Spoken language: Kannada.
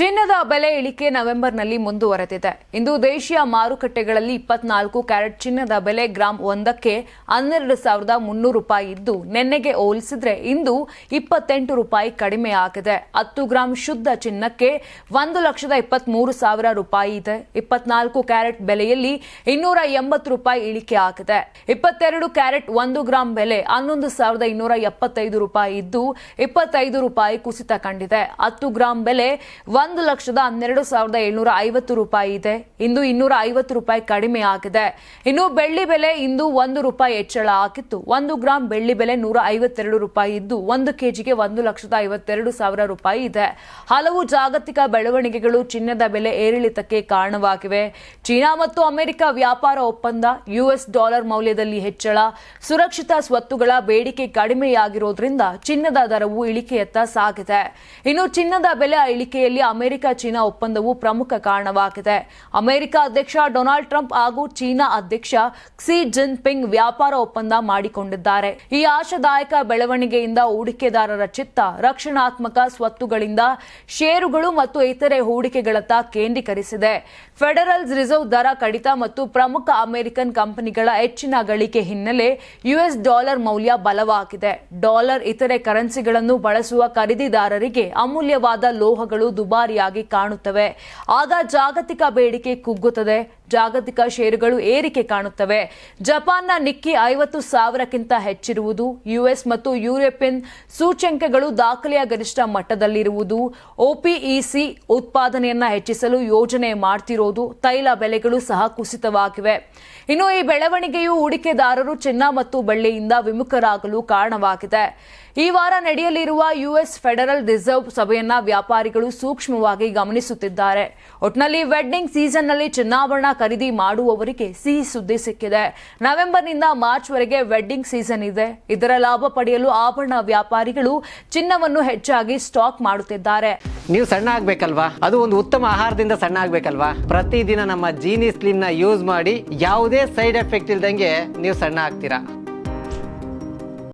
ಚಿನ್ನದ ಬೆಲೆ ಇಳಿಕೆ ನವೆಂಬರ್ನಲ್ಲಿ ಮುಂದುವರೆದಿದೆ. ಇಂದು ದೇಶೀಯ ಮಾರುಕಟ್ಟೆಗಳಲ್ಲಿ ಇಪ್ಪತ್ನಾಲ್ಕು ಕ್ಯಾರೆಟ್ ಚಿನ್ನದ ಬೆಲೆ ಗ್ರಾಂ ಒಂದಕ್ಕೆ ಹನ್ನೆರಡು ಸಾವಿರದ ಮುನ್ನೂರು ರೂಪಾಯಿ ಇದ್ದು, ನಿನ್ನೆಗೆ ಹೋಲಿಸಿದ್ರೆ ಇಂದು ಇಪ್ಪತ್ತೆಂಟು ರೂಪಾಯಿ ಕಡಿಮೆ ಆಗಿದೆ. ಹತ್ತು ಗ್ರಾಂ ಶುದ್ಧ ಚಿನ್ನಕ್ಕೆ ಒಂದು ಲಕ್ಷದ ಇಪ್ಪತ್ಮೂರು ಸಾವಿರ ರೂಪಾಯಿ ಇದೆ. ಇಪ್ಪತ್ನಾಲ್ಕು ಕ್ಯಾರೆಟ್ ಬೆಲೆಯಲ್ಲಿ ಇನ್ನೂರ ಎಂಬತ್ತು ರೂಪಾಯಿ ಇಳಿಕೆ ಆಗಿದೆ. ಇಪ್ಪತ್ತೆರಡು ಕ್ಯಾರೆಟ್ ಒಂದು ಗ್ರಾಂ ಬೆಲೆ ಹನ್ನೊಂದು ಸಾವಿರದ ಇನ್ನೂರ ಎಪ್ಪತ್ತೈದು ರೂಪಾಯಿ ಇದ್ದು, ಇಪ್ಪತ್ತೈದು ರೂಪಾಯಿ ಕುಸಿತ ಕಂಡಿದೆ. ಹತ್ತು ಗ್ರಾಂ ಬೆಲೆ ಒಂದು ಲಕ್ಷದ ಹನ್ನೆರಡು ಸಾವಿರದ ಏಳ್ನೂರ ಐವತ್ತು ರೂಪಾಯಿ ಇದೆ. ಇಂದು ಇನ್ನೂರ ಐವತ್ತು ರೂಪಾಯಿ ಕಡಿಮೆ ಆಗಿದೆ. ಇನ್ನು ಬೆಳ್ಳಿ ಬೆಲೆ ಇಂದು ಒಂದು ರೂಪಾಯಿ ಹೆಚ್ಚಳ ಆಗಿತ್ತು. ಒಂದು ಗ್ರಾಂ ಬೆಳ್ಳಿ ಬೆಲೆ ನೂರ ಐವತ್ತೆರಡು ರೂಪಾಯಿ ಇದ್ದು ಒಂದು ಕೆಜಿಗೆ ಒಂದು ಲಕ್ಷದ ಐವತ್ತೆರಡು ಸಾವಿರ ರೂಪಾಯಿ ಇದೆ. ಹಲವು ಜಾಗತಿಕ ಬೆಳವಣಿಗೆಗಳು ಚಿನ್ನದ ಬೆಲೆ ಏರಿಳಿತಕ್ಕೆ ಕಾರಣವಾಗಿವೆ. ಚೀನಾ ಮತ್ತು ಅಮೆರಿಕ ವ್ಯಾಪಾರ ಒಪ್ಪಂದ, ಯುಎಸ್ ಡಾಲರ್ ಮೌಲ್ಯದಲ್ಲಿ ಹೆಚ್ಚಳ, ಸುರಕ್ಷಿತ ಸ್ವತ್ತುಗಳ ಬೇಡಿಕೆ ಕಡಿಮೆಯಾಗಿರೋದ್ರಿಂದ ಚಿನ್ನದ ದರವು ಇಳಿಕೆಯತ್ತ ಸಾಗಿದೆ. ಇನ್ನು ಚಿನ್ನದ ಬೆಲೆ ಇಳಿಕೆಯಲ್ಲಿ ಅಮೆರಿಕ ಚೀನಾ ಒಪ್ಪಂದವು ಪ್ರಮುಖ ಕಾರಣವಾಗಿದೆ. ಅಮೆರಿಕ ಅಧ್ಯಕ್ಷ ಡೊನಾಲ್ಡ್ ಟ್ರಂಪ್ ಹಾಗೂ ಚೀನಾ ಅಧ್ಯಕ್ಷ ಕ್ಸಿ ಜಿನ್ಪಿಂಗ್ ವ್ಯಾಪಾರ ಒಪ್ಪಂದ ಮಾಡಿಕೊಂಡಿದ್ದಾರೆ. ಈ ಆಶಾದಾಯಕ ಬೆಳವಣಿಗೆಯಿಂದ ಹೂಡಿಕೆದಾರರ ಚಿತ್ತ, ರಕ್ಷಣಾತ್ಮಕ ಸ್ವತ್ತುಗಳಿಂದ ಷೇರುಗಳು ಮತ್ತು ಇತರೆ ಹೂಡಿಕೆಗಳತ್ತ ಕೇಂದ್ರೀಕರಿಸಿದೆ. ಫೆಡರಲ್ ರಿಸರ್ವ್ ದರ ಕಡಿತ ಮತ್ತು ಪ್ರಮುಖ ಅಮೆರಿಕನ್ ಕಂಪನಿಗಳ ಹೆಚ್ಚಿನ ಗಳಿಕೆ ಹಿನ್ನೆಲೆ ಯುಎಸ್ ಡಾಲರ್ ಮೌಲ್ಯ ಬಲವಾಗಿದೆ. ಡಾಲರ್ ಇತರೆ ಕರೆನ್ಸಿಗಳನ್ನು ಬಳಸುವ ಖರೀದಿದಾರರಿಗೆ ಅಮೂಲ್ಯವಾದ ಲೋಹಗಳು ದುಬಾರಿಯಾಗಿ ಕಾಣುತ್ತವೆ. ಆಗ ಜಾಗತಿಕ ಬೇಡಿಕೆ ಕುಗ್ಗುತ್ತದೆ. ಜಾಗತಿಕ ಷೇರುಗಳು ಏರಿಕೆ ಕಾಣುತ್ತವೆ. ಜಪಾನ್ನ ನಿಕ್ಕಿ ಐವತ್ತು ಸಾವಿರಕ್ಕಿಂತ ಹೆಚ್ಚಿರುವುದು, ಯುಎಸ್ ಮತ್ತು ಯುರೋಪಿಯನ್ ಸೂಚ್ಯಂಕಗಳು ದಾಖಲೆಯ ಗರಿಷ್ಠ ಮಟ್ಟದಲ್ಲಿರುವುದು ಒಪಿಇಸಿ ಉತ್ಪಾದನೆಯನ್ನ ಹೆಚ್ಚಿಸಲು ಯೋಜನೆ ಮಾಡ್ತಿರೋದು, ತೈಲ ಬೆಲೆಗಳು ಸಹ ಕುಸಿತವಾಗಿವೆ. ಇನ್ನು ಈ ಬೆಳವಣಿಗೆಯು ಹೂಡಿಕೆದಾರರು ಚಿನ್ನ ಮತ್ತು ಬೆಳ್ಳಿಯಿಂದ ವಿಮುಖರಾಗಲು ಕಾರಣವಾಗಿದೆ. ಈ ವಾರ ನಡೆಯಲಿರುವ ಯುಎಸ್ ಫೆಡರಲ್ ರಿಸರ್ವ್ ಸಭೆಯನ್ನ ವ್ಯಾಪಾರಿಗಳು ಸೂಕ್ಷ್ಮವಾಗಿ ಗಮನಿಸುತ್ತಿದ್ದಾರೆ. ಒಟ್ನಲ್ಲಿ ವೆಡ್ಡಿಂಗ್ ಸೀಸನ್ನಲ್ಲಿ ಚಿನ್ನಾಭರಣ ಖರೀದಿ ಮಾಡುವವರಿಗೆ ಸಿಹಿ ಸುದ್ದಿ ಸಿಕ್ಕಿದೆ. ನವೆಂಬರ್ನಿಂದ ಮಾರ್ಚ್ವರೆಗೆ ವೆಡ್ಡಿಂಗ್ ಸೀಸನ್ ಇದೆ. ಇದರ ಲಾಭ ಪಡೆಯಲು ಆಭರಣ ವ್ಯಾಪಾರಿಗಳು ಚಿನ್ನವನ್ನು ಹೆಚ್ಚಾಗಿ ಸ್ಟಾಕ್ ಮಾಡುತ್ತಿದ್ದಾರೆ. ನೀವು ಸಣ್ಣ ಆಗ್ಬೇಕಲ್ವಾ? ಅದು ಒಂದು ಉತ್ತಮ ಆಹಾರದಿಂದ ಸಣ್ಣ ಆಗ್ಬೇಕಲ್ವಾ? ಪ್ರತಿದಿನ ನಮ್ಮ ಜೀನಿ ಸ್ಲಿಮ್ನ ಯೂಸ್ ಮಾಡಿ ಯಾವುದೇ ಸೈಡ್ ಎಫೆಕ್ಟ್ ಇಲ್ದಂಗೆ ನೀವು ಸಣ್ಣ ಆಗ್ತೀರಾ?